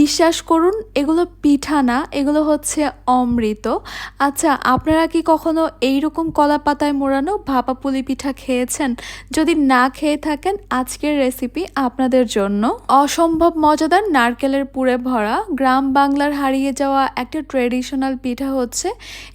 বিশ্বাস করুন, এগুলো পিঠা না, এগুলো হচ্ছে অমৃত। আচ্ছা আপনারা কি কখনো এইরকম কলা পাতায় মোড়ানো ভাপা পুলি পিঠা খেয়েছেন? যদি না খেয়ে থাকেন, আজকের রেসিপি আপনাদের জন্য। অসম্ভব মজাদার নারকেলের পুরে ভরা, গ্রাম বাংলার হারিয়ে যাওয়া একটা ট্রেডিশনাল পিঠা হচ্ছে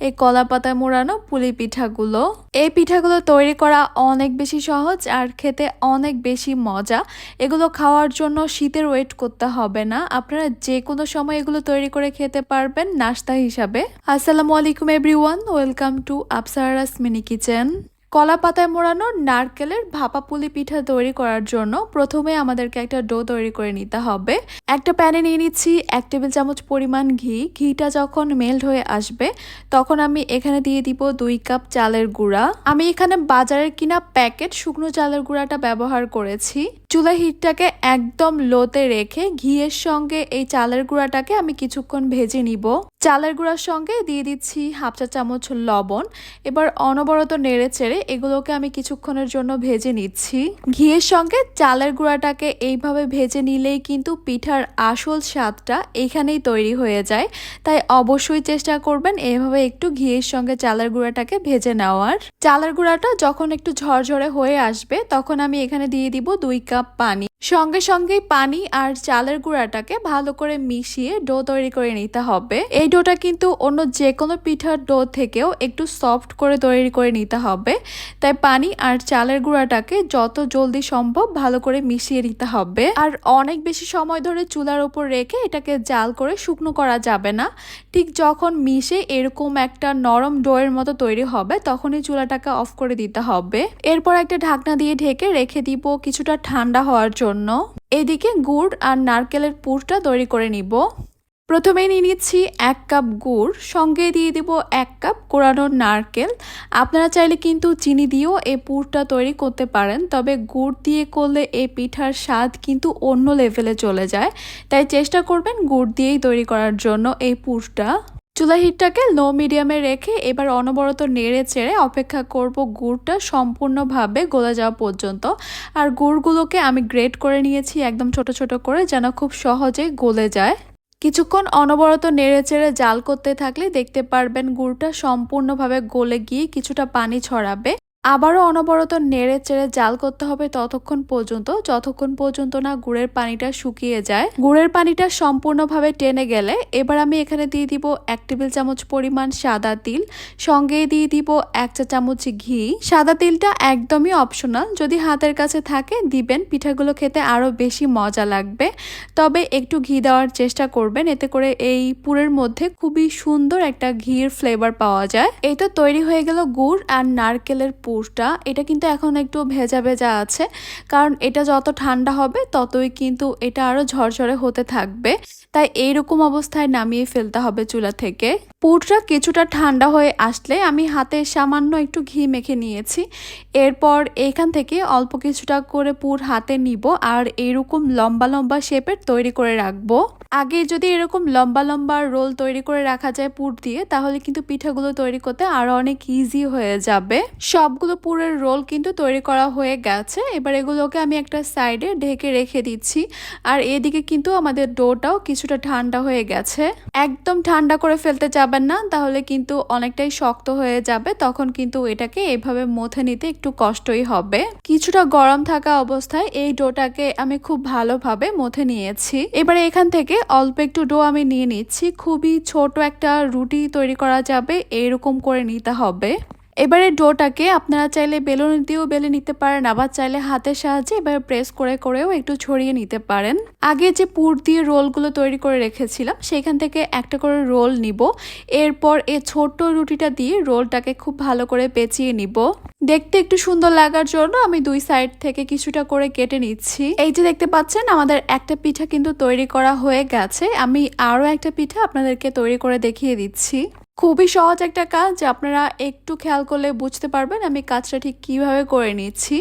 এই কলা পাতায় মোড়ানো পুলি পিঠাগুলো। এই পিঠাগুলো তৈরি করা অনেক বেশি সহজ আর খেতে অনেক বেশি মজা। এগুলো খাওয়ার জন্য শীতের ওয়েট করতে হবে না। আপনারা যে কোনো সময় এগুলো তৈরি করে খেতে পারবেন নাস্তা হিসাবে। আসসালামু আলাইকুম everyone, welcome to Apsara's mini kitchen. কলা পাতায় মোড়ানো নারকেলের ভাপা পুলি পিঠা তৈরি করার জন্য প্রথমে আমাদেরকে একটা ডো তৈরি করে নিতে হবে। একটা প্যানে নিয়ে নিচ্ছি এক টেবিল চামচ পরিমাণ ঘি। ঘিটা যখন মেল্ট হয়ে আসবে, তখন আমি এখানে দিয়ে দিব দুই কাপ চালের গুঁড়া। আমি এখানে বাজারের কিনা প্যাকেট শুকনো চালের গুঁড়াটা ব্যবহার করেছি। চুলা হিটটাকে একদম লোতে রেখে ঘিয়ের সঙ্গে এই চালের গুঁড়াটাকে আমি কিছুক্ষণ ভেজে নিব। চালের গুঁড়ার সঙ্গে দিয়ে দিচ্ছি হাফ চা চামচ লবণ। এবার অনবরত নেড়ে চেড়ে এগুলোকে আমি কিছুক্ষণের জন্য ভেজে নিচ্ছি। ঘিয়ের সঙ্গে চালের গুঁড়াটাকে এইভাবে ভেজে নিলেই কিন্তু পিঠার আসল স্বাদটা এখানেই তৈরি হয়ে যায়। তাই অবশ্যই চেষ্টা করবেন এভাবে একটু ঘিয়ের সঙ্গে চালের গুঁড়াটাকে ভেজে নেওয়ার। চালের গুঁড়াটা যখন একটু ঝরঝরে হয়ে আসবে তখন আমি এখানে দিয়ে দিব দুই কাপ পানি সঙ্গে সঙ্গেই পানি আর চালের গুঁড়াটাকে ভালো করে মিশিয়ে ডো তৈরি করে নিতে হবে। এই ডোটা কিন্তু অন্য যে কোনো পিঠার ডো থেকেও একটু সফট করে তৈরি করে নিতে হবে। তাই পানি আর চালের গুঁড়াটাকে যত জলদি সম্ভব ভালো করে মিশিয়ে নিতে হবে। আর অনেক বেশি সময় ধরে চুলার উপর রেখে এটাকে জাল করে শুকনো করা যাবে না। ঠিক যখন মিশে এরকম একটা নরম ডোয়ের মতো তৈরি হবে, তখনই চুলাটাকে অফ করে দিতে হবে। এরপর একটা ঢাকনা দিয়ে ঢেকে রেখে দিব কিছুটা ঠান্ডা হওয়ার জন্য। এদিকে গুড় আর নারকেলের পুরটা তৈরি করে নিব। প্রথমে নিয়ে নিচ্ছি এক কাপ গুড়, সঙ্গে দিয়ে দিব এক কাপ কোরানো নারকেল। আপনারা চাইলে কিন্তু চিনি দিয়েও এই পুরটা তৈরি করতে পারেন, তবে গুড় দিয়ে করলে এই পিঠার স্বাদ কিন্তু অন্য লেভেলে চলে যায়। তাই চেষ্টা করবেন গুড় দিয়েই তৈরি করার জন্য এই পুরটা। চুলা হিটটাকে লো মিডিয়ামে রেখে এবার অনবরত নেড়ে চেড়ে অপেক্ষা করব গুড়টা সম্পূর্ণভাবে গলে যাওয়া পর্যন্ত। আর গুড়গুলোকে আমি গ্রেট করে নিয়েছি একদম ছোট ছোট করে যেন খুব সহজে গলে যায়। কিছুক্ষণ অনবরত নেড়ে চেড়ে জাল করতে থাকলে দেখতে পারবেন গুড়টা সম্পূর্ণভাবে গলে গিয়ে কিছুটা পানি ছড়াবে। আবারও অনবরত নেড়ে চেড়ে জাল করতে হবে ততক্ষণ পর্যন্ত, যতক্ষণ পর্যন্ত না গুড়ের পানিটা শুকিয়ে যায়। গুড়ের পানিটা সম্পূর্ণভাবে টেনে গেলে এবার আমি এখানে দিয়ে দিব এক টেবিল চামচ পরিমাণ সাদা তিল, সঙ্গে দিয়ে দিব এক চা চামচ ঘি। সাদা তিলটা একদমই অপশনাল যদি হাতের কাছে থাকে দিবেন, পিঠাগুলো খেতে আরও বেশি মজা লাগবে। তবে একটু ঘি দেওয়ার চেষ্টা করবেন, এতে করে এই পুরের মধ্যে খুবই সুন্দর একটা ঘির ফ্লেভার পাওয়া যায়। এই তো তৈরি হয়ে গেল গুড় আর নারকেলের পুরটা, এটা কিন্তু এখন একটু ভেজা ভেজা আছে। কারণ এটা যত ঠান্ডা হবে, ততই কিন্তু এটা আরও ঝরঝরে হতে থাকবে। তাই এইরকম অবস্থায় নামিয়ে ফেলতে হবে চুলা থেকে। পুরটা কিছুটা ঠান্ডা হয়ে আসলে আমি হাতে সামান্য একটু ঘি মেখে নিয়েছি। এরপর এখান থেকে অল্প কিছুটা করে পুর হাতে নিব আর এরকম লম্বা লম্বা শেপের তৈরি করে রাখব। আগে যদি এরকম লম্বা লম্বা রোল তৈরি করে রাখা যায় পুর দিয়ে, তাহলে কিন্তু পিঠাগুলো তৈরি করতে আরও অনেক ইজি হয়ে যাবে। সবগুলো পুরের রোল কিন্তু তৈরি করা হয়ে গেছে। এবার এগুলোকে আমি একটা সাইডে ঢেকে রেখে দিচ্ছি। আর এদিকে কিন্তু আমাদের ডোটাও কিছুটা ঠান্ডা হয়ে গেছে। একদম ঠান্ডা করে ফেলতে যাবেন না, তাহলে কিন্তু অনেকটাই শক্ত হয়ে যাবে। তখন কিন্তু এটাকে এভাবে মথে নিতে একটু কষ্টই হবে। কিছুটা গরম থাকা অবস্থায় এই ডোটাকে আমি খুব ভালোভাবে মথে নিয়েছি। এবারে এখান থেকে অল্প একটু ডো আমি নিয়ে নিচ্ছি। খুবই ছোট একটা রুটি তৈরি করা যাবে, এরকম করে নিতে হবে। এবারে ডোটাকে আপনারা চাইলে বেলুন দিয়েও বেলে নিতে পারেন, আবার চাইলে হাতের সাহায্যে এবার প্রেস করে করেও একটু ছড়িয়ে নিতে পারেন। আগে যে পুর দিয়ে রোলগুলো তৈরি করে রেখেছিলাম, সেখান থেকে একটা করে রোল নিব। এরপর এ ছোট্ট রুটিটা দিয়ে রোলটাকে খুব ভালো করে পেঁচিয়ে নিব। দেখতে একটু সুন্দর লাগার জন্য আমি দুই সাইড থেকে কিছুটা করে কেটে নিচ্ছি। এই যে দেখতে পাচ্ছেন, আমাদের একটা পিঠা কিন্তু তৈরি করা হয়ে গেছে। আমি আরও একটা পিঠা আপনাদেরকে তৈরি করে দেখিয়ে দিচ্ছি। খুবই সহজ একটা কাজ, যে আপনারা একটু খেয়াল করলে বুঝতে পারবেন আমি কাজটা ঠিক কীভাবে করে নিচ্ছি।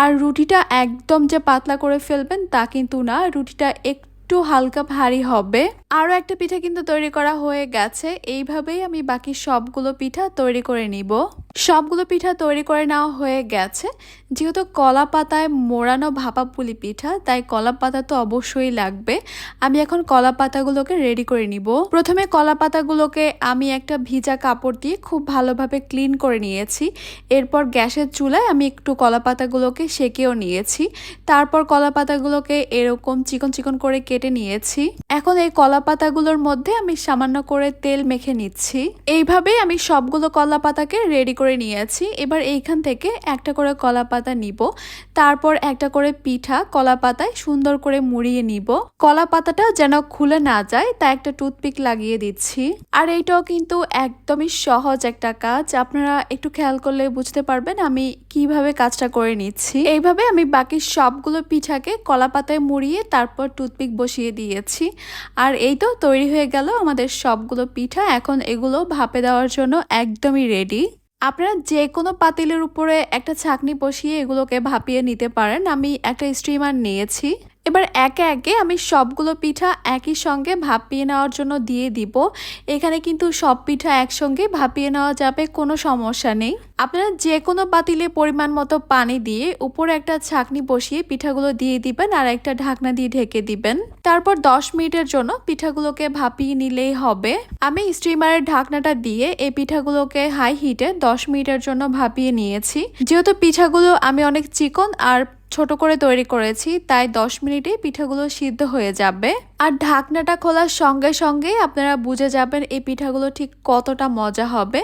আর রুটিটা একদম যে পাতলা করে ফেলবেন তা কিন্তু না, রুটিটা একটু হালকা ভারী হবে। আরও একটা পিঠা কিন্তু তৈরি করা হয়ে গেছে। এইভাবেই আমি বাকি সবগুলো পিঠা তৈরি করে নিব। সবগুলো পিঠা তৈরি করে নেওয়া হয়ে গেছে। যেহেতু কলা পাতায় মোড়ানো ভাপা পুলি পিঠা, তাই কলা পাতা তো অবশ্যই লাগবে। আমি এখন কলা পাতাগুলোকে রেডি করে নিব। প্রথমে কলা পাতাগুলোকে আমি একটা ভিজা কাপড় দিয়ে খুব ভালোভাবে ক্লিন করে নিয়েছি। এরপর গ্যাসের চুলায় আমি একটু কলা পাতাগুলোকে সেকেও নিয়েছি। তারপর কলা পাতাগুলোকে এরকম চিকন চিকন করে কেটে নিয়েছি। এখন এই কলা পাতাগুলোর মধ্যে আমি সামান্য করে তেল মেখে নিচ্ছি। এইভাবেই আমি সবগুলো কলা পাতাকে রেডি করে নিয়েছি। এবার এইখান থেকে একটা করে কলা পাতা নিব। তারপর একটা করে পিঠা কলা পাতায় সুন্দর করে মুড়িয়ে নিব। কলা পাতাটা যেন খুলে না যায়, তা একটা টুথপিক লাগিয়ে দিচ্ছি। আর এইটাও কিন্তু একদমই সহজ একটা কাজ। আপনারা একটু খেয়াল করলে বুঝতে পারবেন আমি কীভাবে কাজটা করে নিচ্ছি। এইভাবে আমি বাকি সবগুলো পিঠাকে কলা পাতায় মুড়িয়ে, তারপর টুথপিক বসিয়ে দিয়েছি। আর এই তো তৈরি হয়ে গেল আমাদের সবগুলো পিঠা। এখন এগুলো ভাপে দেওয়ার জন্য একদমই রেডি আপনারা যে কোনো পাতিলের উপরে একটা ছাকনি বসিয়ে এগুলোকে ভাপিয়ে নিতে পারেন। আমি একটা স্টিমার নিয়েছি। এবার একে একে আমি সবগুলো পিঠা একই সঙ্গে ভাপিয়ে নেওয়ার জন্য দিয়ে দিব। এখানে কিন্তু সব পিঠা একসঙ্গে ভাপিয়ে নেওয়া যাবে, কোনো সমস্যা নেই। আপনারা যে কোনো পাতিলে পরিমাণ মতো পানি দিয়ে উপরে একটা ছাকনি বসিয়ে পিঠাগুলো দিয়ে দিবেন আর একটা ঢাকনা দিয়ে ঢেকে দিবেন। তারপর দশ মিনিটের জন্য পিঠাগুলোকে ভাপিয়ে নিলেই হবে। আমি স্টিমারের ঢাকনাটা দিয়ে এই পিঠাগুলোকে হাই হিটে দশ মিনিটের জন্য ভাপিয়ে নিয়েছি। যেহেতু পিঠাগুলো আমি অনেক চিকন আর ছোট করে তৈরি করেছি তাই দশ মিনিটে পিঠাগুলো সিদ্ধ হয়ে যাবে। আর ঢাকনাটা খোলার সঙ্গে সঙ্গে আপনারা বুঝে যাবেন এই পিঠাগুলো ঠিক কতটা মজা হবে।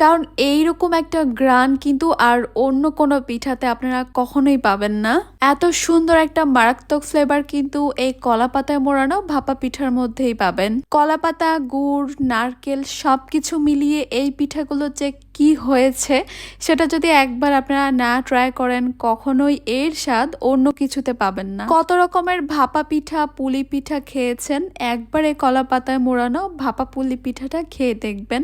কারণ এইরকম একটা গ্রান কিন্তু আর অন্য কোনো পিঠাতে আপনারা কখনোই পাবেন না। এত সুন্দর একটা মারাত্মক ফ্লেভার কিন্তু এই কলা পাতায় মোড়ানো ভাপা পিঠার মধ্যেই পাবেন। কলা পাতা গুড়, নারকেল সব কিছু মিলিয়ে এই পিঠাগুলো যে কি হয়েছে সেটা যদি একবার আপনারা না ট্রাই করেন, কখনোই এর স্বাদ অন্য কিছুতে পাবেন না। কত রকমের ভাপা পিঠা, পুলি পিঠা খেয়েছেন, একবার এই কলা পাতায় মোড়ানো ভাপা পুলি পিঠাটা খেয়ে দেখবেন।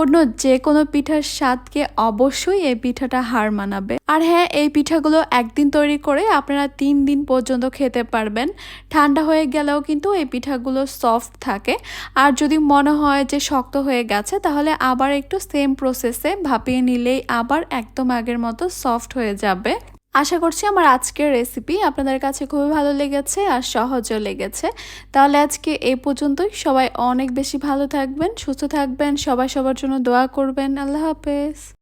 অন্য যে কোনো পিঠার স্বাদকে অবশ্যই এই পিঠাটা হার মানাবে। আর হ্যাঁ এই পিঠাগুলো একদিন তৈরি করে আপনারা তিন দিন পর্যন্ত খেতে পারবেন। ঠান্ডা হয়ে গেলেও কিন্তু এই পিঠাগুলো সফট থাকে। আর যদি মনে হয় যে শক্ত হয়ে গেছে, তাহলে আবার একটু সেম প্রসেসে ভাপিয়ে নিলেই আবার একদম আগের মতো সফট হয়ে যাবে। আশা করছি আমার আজকের রেসিপি আপনাদের কাছে খুবই ভালো লেগেছে আর সহজও লেগেছে। তাহলে আজকে এ পর্যন্তই। সবাই অনেক বেশি ভালো থাকবেন, সুস্থ থাকবেন, সবাই সবার জন্য দোয়া করবেন। আল্লাহ হাফেজ।